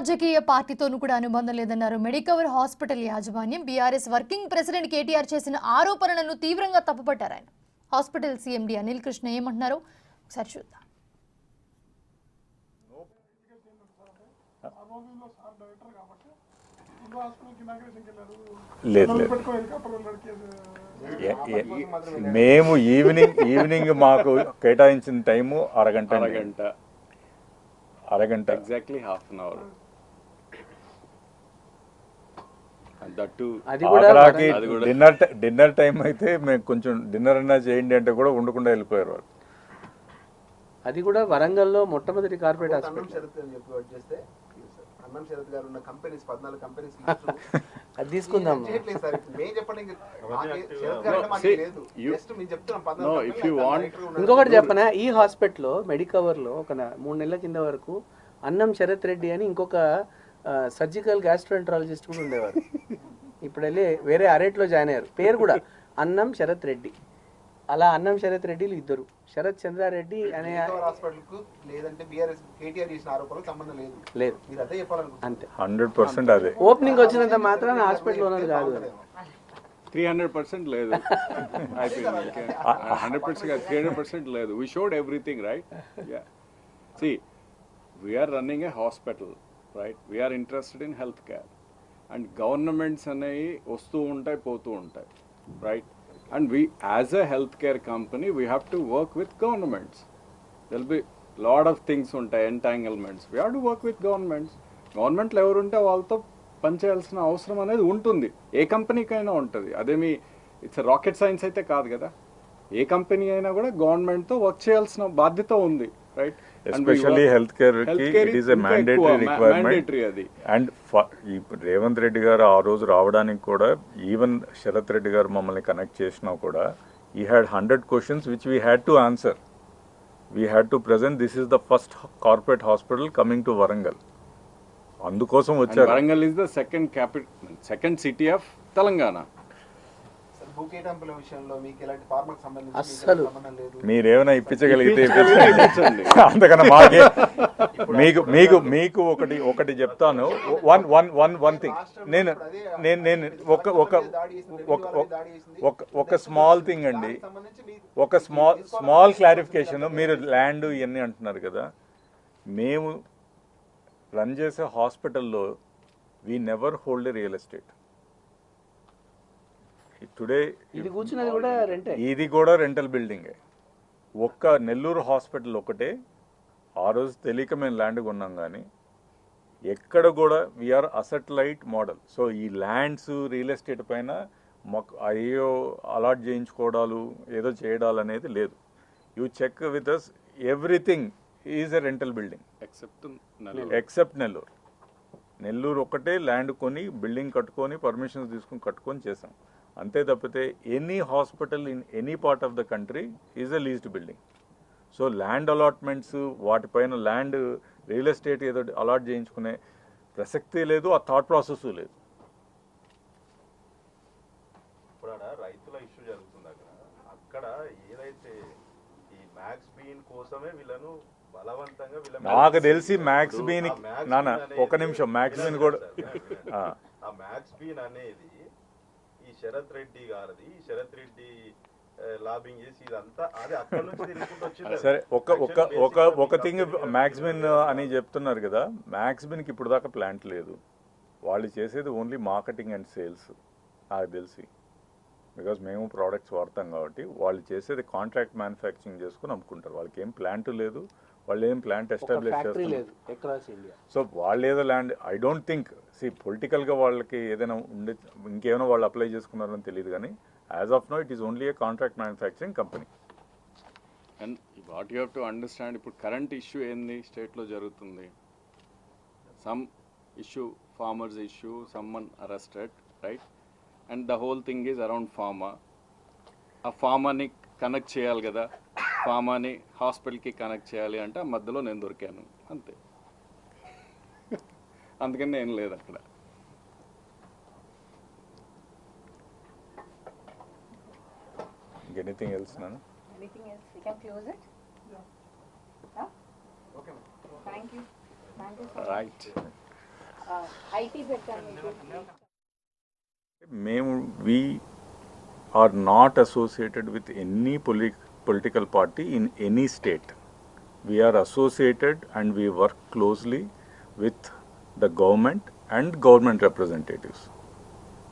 రాజకీయ పార్టీతోనూ కూడా అనుబంధం లేదన్నారు. మెడికవర్ హాస్పిటల్ యాజమాన్యం బీఆర్ఎస్ వర్కింగ్ ప్రెసిడెంట్ కేటీఆర్ చేసిన ఆరోపణలను తీవ్రంగా తప్పుపట్టారు ఆయన. హాస్పిటల్ సీఎండీ అనిల్ కృష్ణ ఏమంటున్నారో? ఒకసారి చూద్దాం. లేదు మేము ఈవినింగ్ ఈవినింగ్ మాకు కేటాయించిన టైము అరగంట. అరగంట. అరగంట. Exactly half an hour that అది కూడా ఆఖరాకి అది కూడా- డిన్నర్ టై- డిన్నర్ టైం అయితే మేము కొంచెం డిన్నర్ అన్నా చేయండి అంటే కూడా ఉండకుండా వెళ్ళిపోయారు వాళ్ళు. అది కూడా వరంగల్లో మొట్టమొదటి కార్పొరేట్ అన్నం హాస్పిటల్. శరత్ అని చెప్పి వర్క్ చేస్తే అన్నం శరత్ గారు ఉన్న కంపెనీస్ పద్నాలుగు కంపెనీస్ అది తీసుకుందాం. ఇంకొకటి చెప్పనా? ఈ హాస్పిటల్లో మెడికవర్లో ఒక మూడు నెలల కింద వరకు అన్నం శరత్ రెడ్డి అని ఇంకొక సర్జికల్ గ్యాస్ట్రోఎంట్రాలజిస్ట్ కూడా ఉండేవారు. ఇప్పుడు వెళ్ళి వేరే అరేట్లో జాయిన్ అయ్యారు. పేరు కూడా అన్నం శరత్ రెడ్డి. అలా అన్నం శరత్ రెడ్డిలు ఇద్దరు. శరత్ చంద్రారెడ్డి అనే మెడికవర్ హాస్పిటల్కు లేదంటే బీఆర్ఎస్ కేటీఆర్ చేసిన ఆరోపణలకు సంబంధం లేదు. అంతే. హండ్రెడ్ పర్సెంట్ అదే. ఓపెనింగ్ వచ్చినంత మాత్రాన హాస్పిటల్ ఉన్నది కాదు. త్రీ హండ్రెడ్ పర్సెంట్ లేదు. అయిపోయింది hundred percent three hundred percent లేదు. We showed everything right yeah see we're running a hospital right we're interested in health care and governments అనేవి వస్తూ ఉంటాయి పోతూ ఉంటాయి right and we as a health care company we have to work with governments there'll be lot of things ఉంటాయి entanglements we have to work with governments గవర్నమెంట్లో ఎవరుంటే వాళ్ళతో పనిచేయాల్సిన అవసరం అనేది ఉంటుంది. ఏ కంపెనీకైనా ఉంటుంది. అదేమి ఇట్స్ రాకెట్ సైన్స్ అయితే కాదు కదా. ఏ కంపెనీ అయినా కూడా గవర్నమెంట్తో వర్క్ చేయాల్సిన బాధ్యత ఉంది రైట్ ఎస్పెషల్లీ హెల్త్ కేర్కి it is a mandatory requirement and Revanth Reddy garu ఆ రోజు రావడానికి కూడా ఈవెన్ శరత్ రెడ్డి గారు మమ్మల్ని కనెక్ట్ చేసినా కూడా ఈ had hundred questions which we had to answer we had to present this is the first corporate hospital coming to Warangal అందుకోసం వచ్చారు. Warangal is the second capital second city of Telangana అస్సలు. ఎలాంటి సంబంధం లేదు? మీరేమైనా ఇప్పించగలిగితే. అంతకన్నా మాకే మీకు మీకు మీకు ఒకటి ఒకటి చెప్తాను. One one one one thing నేను నేను నేను ఒక ఒక ఒక ఒక ఒక స్మాల్ థింగ్ అండి. ఒక స్మాల్ స్మాల్ క్లారిఫికేషన్ మీరు ల్యాండ్ ఇవన్నీ అంటున్నారు కదా. మేము రన్ చేసే హాస్పిటల్లో we never hold real estate today ఇది కూర్చున్నది కూడా రెంటే. ఇది కూడా రెంటల్ బిల్డింగే ఒక్క నెల్లూరు హాస్పిటల్ ఒకటే ఆ రోజు తెలియక మేము ల్యాండ్ కొన్నాం కానీ ఎక్కడ కూడా we're asset light model so ఈ ల్యాండ్స్ రియల్ ఎస్టేట్ పైన మాకు అయ్యో అలాట్ చేయించుకోవడాలు ఏదో చేయడాలు అనేది లేదు. You check with us everything is a rental building except except Nellore Nellore ఒకటే ల్యాండ్ కొని బిల్డింగ్ కట్టుకొని పర్మిషన్స్ తీసుకొని కట్టుకొని చేసాం. అంతే తప్పితే any hospital in any part of the country is a leased building so land allotments వాటిపైన land real estate ఏదో అలాట్ చేయించుకునే ప్రసక్తి లేదు ఆ థాట్ ప్రాసెస్ లేదు రైతుల ఇష్యూ జరుగుతుంది అక్కడ. అక్కడ ఏదైతే ఈ మ్యాక్స్ బీన్ కోసమే వీళ్ళను నాకు తెలిసి మ్యాక్స్ బీన్ నాన్న అనేది- ఒక నిమిషం మ్యాక్స్ బీన్ కూడా ఆ. మ్యాక్స్ బీన్ అనేది శరత్ రెడ్డి గారిది శరత్ రెడ్డి లాబింగ్ చేసి ఇదంతా అది అక్కడ నుంచి తిరుగుకుంటూ వచ్చింది అది. సరే ఒక ఒక ఒక ఒక థింగ్. మ్యాక్సిమిన్ అని చెప్తున్నారు కదా మ్యాక్సిమిన్కి ఇప్పుడు దాకా ప్లాంట్ లేదు వాళ్ళు చేసేది ఓన్లీ మార్కెటింగ్ అండ్ సేల్స్ నాకు తెలిసి బికాజ్ మేము ప్రోడక్ట్స్ వాడతాం కాబట్టి వాళ్ళు చేసేది కాంట్రాక్ట్ మ్యానుఫ్యాక్చరింగ్ చేసుకుని అమ్ముకుంటారు వాళ్ళకి ఏం ప్లాంట్ లేదు వాళ్ళు ఏం ప్లాంట్ ఎస్టాబ్లిష్ చేస్తారు సో వాళ్ళు ఏదో land I don't think see పొలిటికల్గా వాళ్ళకి ఏదైనా ఉండే ఇంకేమైనా వాళ్ళు అప్లై చేసుకున్నారని తెలియదు కానీ as of now it is only a contract manufacturing company and what you have to understand ఇప్పుడు కరెంట్ ఇష్యూ ఏంది స్టేట్లో జరుగుతుంది? Some issue farmers issue someone arrested right and the whole thing is around pharma ఆ ఫార్మాని connect చేయాలి కదా. ఫామాని హాస్పిటల్కి connect చేయాలి అంటే మధ్యలో నేను దొరికాను. అంతే. అందుకని నేను లేదు అక్కడ. ఎనీథింగ్ ఎల్స్ నాన్న? Anything else. You can close it okay ma'am thank you thank you right IT పెట్టాను మీకు మేము we are not associated with any political political party in any state. We are associated and we work closely with the government and government representatives.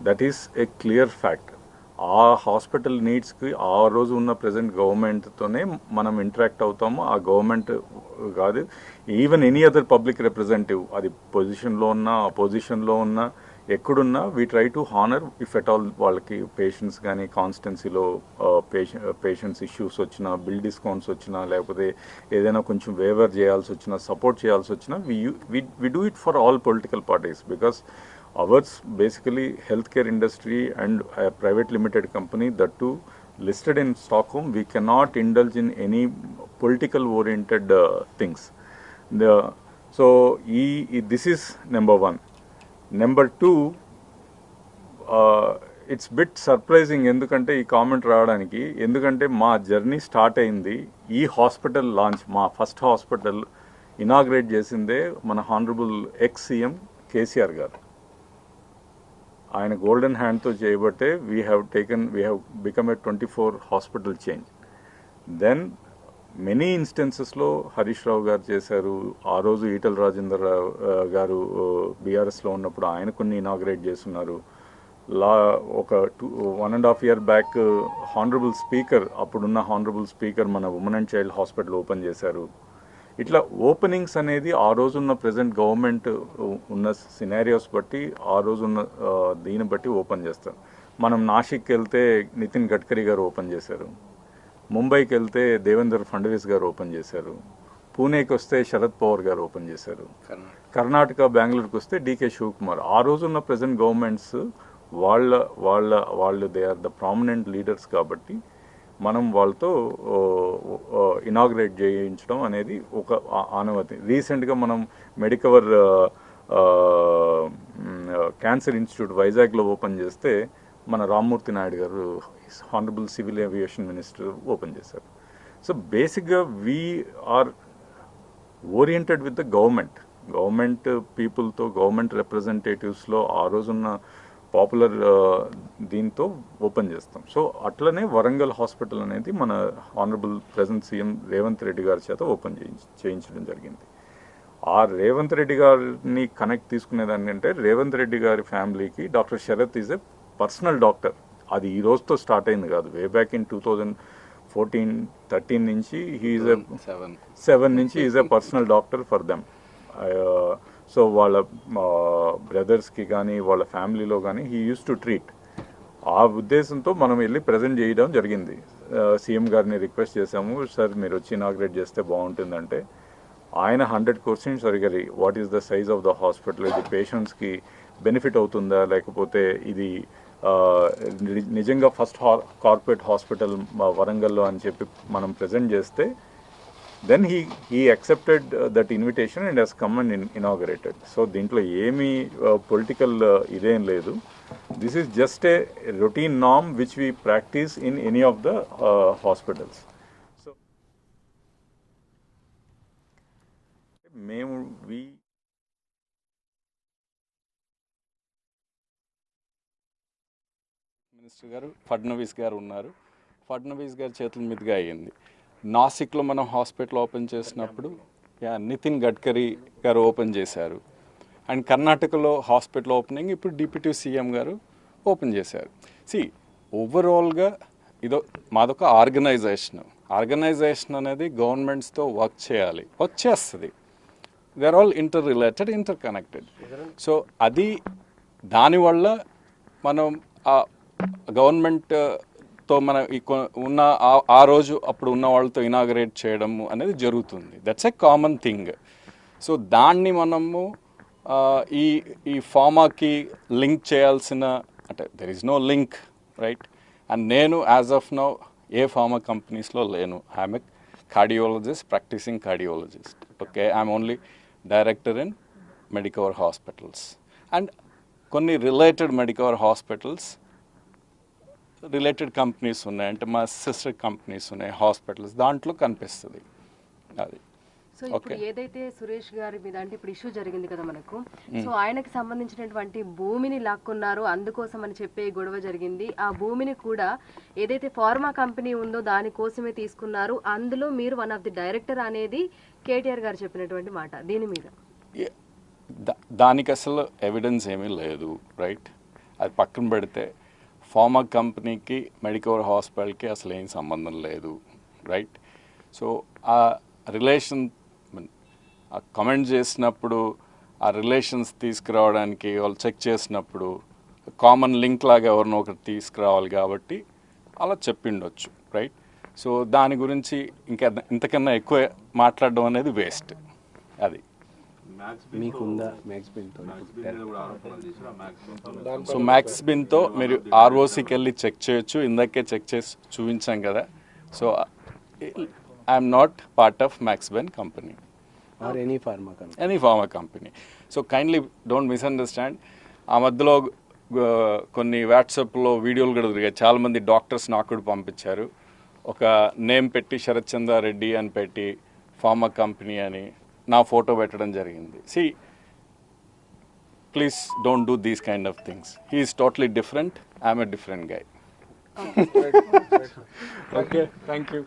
That is a clear fact ఆ hospital నీడ్స్కి ఆ రోజు ఉన్న present గవర్నమెంట్తోనే మనం interact అవుతాము ఆ government కాదు even any other public representative అది పొజిషన్లో ఉన్నా అపోజిషన్లో ఉన్నా ఎక్కడున్నా we try to honour if at all వాళ్ళకి పేషెంట్స్ కానీ కాన్స్టెన్సీలో పేషెంట్స్ ఇష్యూస్ వచ్చినా బిల్ డిస్కౌంట్స్ వచ్చినా లేకపోతే ఏదైనా కొంచెం వేవర్ చేయాల్సి వచ్చినా సపోర్ట్ చేయాల్సి వచ్చినా we we do it for all political parties because ours basically health care industry and private limited company that too listed in stock home we cannot indulge in any political oriented things so ఈ this is number one number two it's bit surprising ఎందుకంటే ఈ comment రావడానికి. ఎందుకంటే మా journey start అయింది. ఈ hospital launch మా first hospital inaugurate చేసిందే మన హానరబుల్ ఎక్స్ సీఎం కేసీఆర్ గారు. ఆయన గోల్డెన్ హ్యాండ్తో చేయబట్టే we have taken we have become a twenty four hospital change then many ఇన్స్టెన్సెస్లో Harish Rao గారు చేశారు. ఆ రోజు ఈటల రాజేందర్ గారు బీఆర్ఎస్లో ఉన్నప్పుడు ఆయన కొన్ని ఇనాగ్రేట్ చేస్తున్నారు. లా ఒక two one and half year back honourable speaker అప్పుడున్న హానరబుల్ స్పీకర్ మన women and child hospital open చేశారు. ఇట్లా ఓపెనింగ్స్ అనేది ఆ రోజున్న ప్రజెంట్ గవర్నమెంట్ ఉన్న సినారియోస్ బట్టి ఆ రోజున్న దీన్ని బట్టి ఓపెన్ చేస్తారు. మనం నాసిక్ వెళ్తే నితిన్ గడ్కరీ గారు ఓపెన్ చేశారు. ముంబైకి వెళ్తే దేవేందర్ ఫడ్నవీస్ గారు ఓపెన్ చేశారు. పూణేకి వస్తే శరద్ పవార్ గారు ఓపెన్ చేశారు. కర్ణాటక. బెంగళూరుకి వస్తే డీకే శివకుమార్. ఆ రోజున్న ప్రజెంట్ గవర్నమెంట్స్ వాళ్ళ వాళ్ళ వాళ్ళు they are the prominent leaders కాబట్టి మనం వాళ్ళతో ఇనాగ్రేట్ చేయించడం అనేది ఒక ఆనవతి రీసెంట్గా మనం మెడికవర్ క్యాన్సర్ ఇన్స్టిట్యూట్ వైజాగ్లో ఓపెన్ చేస్తే మన రామ్మూర్తి నాయుడు గారు honourable civil aviation minister open చేశారు. సో బేసిక్గా we are oriented with the government government పీపుల్తో government రిప్రజెంటేటివ్స్లో ఆ రోజున్న పాపులర్ uh, దీంతో ఓపెన్ చేస్తాం. సో అట్లనే వరంగల్ హాస్పిటల్ అనేది మన honourable present CM Revanth Reddy గారి చేత ఓపెన్ చేయించ చేయించడం జరిగింది. ఆ రేవంత్ రెడ్డి గారిని కనెక్ట్ తీసుకునేదానికంటే రేవంత్ రెడ్డి గారి ఫ్యామిలీకి doctor Sharath is a personal doctor అది ఈ రోజుతో స్టార్ట్ అయింది కాదు. Way back in two thousand fourteen thirteen నుంచి he is a seven seven నుంచి is a personal doctor for them so వాళ్ళ బ్రదర్స్కి కానీ వాళ్ళ ఫ్యామిలీలో కానీ హీ యూస్ టు ట్రీట్ ఆ ఉద్దేశంతో మనం వెళ్ళి ప్రజెంట్ చేయడం జరిగింది. సీఎం గారిని రిక్వెస్ట్ చేశాము సార్ మీరు వచ్చి ఇనాగ్రేట్ చేస్తే బాగుంటుందంటే. ఆయన హండ్రెడ్ క్వశ్చన్స్ అడిగారు. What is the size of the hospital ఇది పేషెంట్స్కి బెనిఫిట్ అవుతుందా? లేకపోతే ఇది నిజంగా ఫస్ట్ హా కార్పొరేట్ హాస్పిటల్ వరంగల్లో అని చెప్పి మనం ప్రజెంట్ చేస్తే then he he accepted that invitation and he's come and inaugurated so దీంట్లో ఏమీ పొలిటికల్ ఇదేం లేదు. This is just a routine NAM which we practice in any of the hospitals so మేము వి మినిస్టర్ గారు ఫడ్నవీస్ గారు ఉన్నారు. ఫడ్నవీస్ గారి చేతుల మీదుగా అయ్యింది. నాసిక్లో మనం హాస్పిటల్ ఓపెన్ చేసినప్పుడు యా నితిన్ గడ్కరీ గారు ఓపెన్ చేశారు. అండ్ కర్ణాటకలో హాస్పిటల్ ఓపెనింగ్ ఇప్పుడు డిప్యూటీ సీఎం గారు ఓపెన్ చేశారు. సి ఓవరాల్గా ఇదో మాదొక ఆర్గనైజేషన్. ఆర్గనైజేషన్ అనేది గవర్నమెంట్స్తో వర్క్ చేయాలి. వర్క్ చేస్తుంది. They are all interrelated interconnected so అది దానివల్ల మనం ఆ గవర్నమెంట్తో మన ఈ కొ- ఉన్న ఆ- రోజు అప్పుడు ఉన్న వాళ్ళతో ఇనాగరేట్ చేయడం అనేది జరుగుతుంది. That's a common thing so దాన్ని మనము ఈ ఈ ఫామాకి లింక్ చేయాల్సిన అంటే there is no link right and నేను యాజ్ ఆఫ్ నౌ ఏ ఫార్మా కంపెనీస్లో లేను. I'm a cardiologist practising cardiologist okay I'm only director in Medicover hospitals and కొన్ని related Medicover hospitals related companies ఉన్నాయి. అంటే మా సిస్టర్ కంపెనీస్ ఉన్నాయి హాస్పిటల్స్. దాంట్లో కనిపిస్తుంది. అది. సో ఇప్పుడు ఏదైతే సురేష్ గారి మీద అంటే ఇప్పుడు ఇష్యూ జరిగింది కదా మనకు సో ఆయనకి సంబంధించినటువంటి భూమిని లాక్కున్నారు అందుకోసం అని చెప్పే గొడవ జరిగింది. ఆ భూమిని కూడా ఏదైతే ఫార్మా కంపెనీ ఉందో దానికోసమే తీసుకున్నారు. అందులో మీరు వన్ ఆఫ్ ది డైరెక్టర్ అనేది కేటీఆర్ గారు చెప్పినటువంటి మాట. దీని మీద. దానికి అసలు ఎవిడెన్స్ ఏమీ లేదు రైట్ అది పక్కన పెడితే ఫార్మా కంపెనీకి మెడికవర్ హాస్పిటల్కి అసలు ఏం సంబంధం లేదు రైట్ సో ఆ రిలేషన్ ఆ కమెంట్ చేసినప్పుడు ఆ రిలేషన్స్ తీసుకురావడానికి వాళ్ళు చెక్ చేసినప్పుడు కామన్ లింక్ లాగా ఎవరినో ఒకటి తీసుకురావాలి కాబట్టి అలా చెప్పిండొచ్చు రైట్ సో దాని గురించి ఇంకా ఇంతకన్నా ఎక్కువ మాట్లాడడం అనేది వేస్ట్ అది. మీకుందా మ్యాక్స్ బిన్తో సో మ్యాక్స్ బిన్తో మీరు ఆర్ఓసికి వెళ్ళి చెక్ చేయొచ్చు. ఇందాకే చెక్ చేసి చూపించాం కదా. So I'm not part of Max Bin company or any pharma company any pharma company so kindly don't misunderstand ఆ మధ్యలో కొన్ని వాట్సాప్లో వీడియోలు కూడా తిరిగాయి. చాలామంది డాక్టర్స్ నాకు కూడా పంపించారు. ఒక నేమ్ పెట్టి శరత్ చంద్ర రెడ్డి అని పెట్టి ఫార్మా కంపెనీ అని. నా ఫోటో పెట్టడం జరిగింది. See please don't do these kind of things he is totally different I'm a different guy okay thank you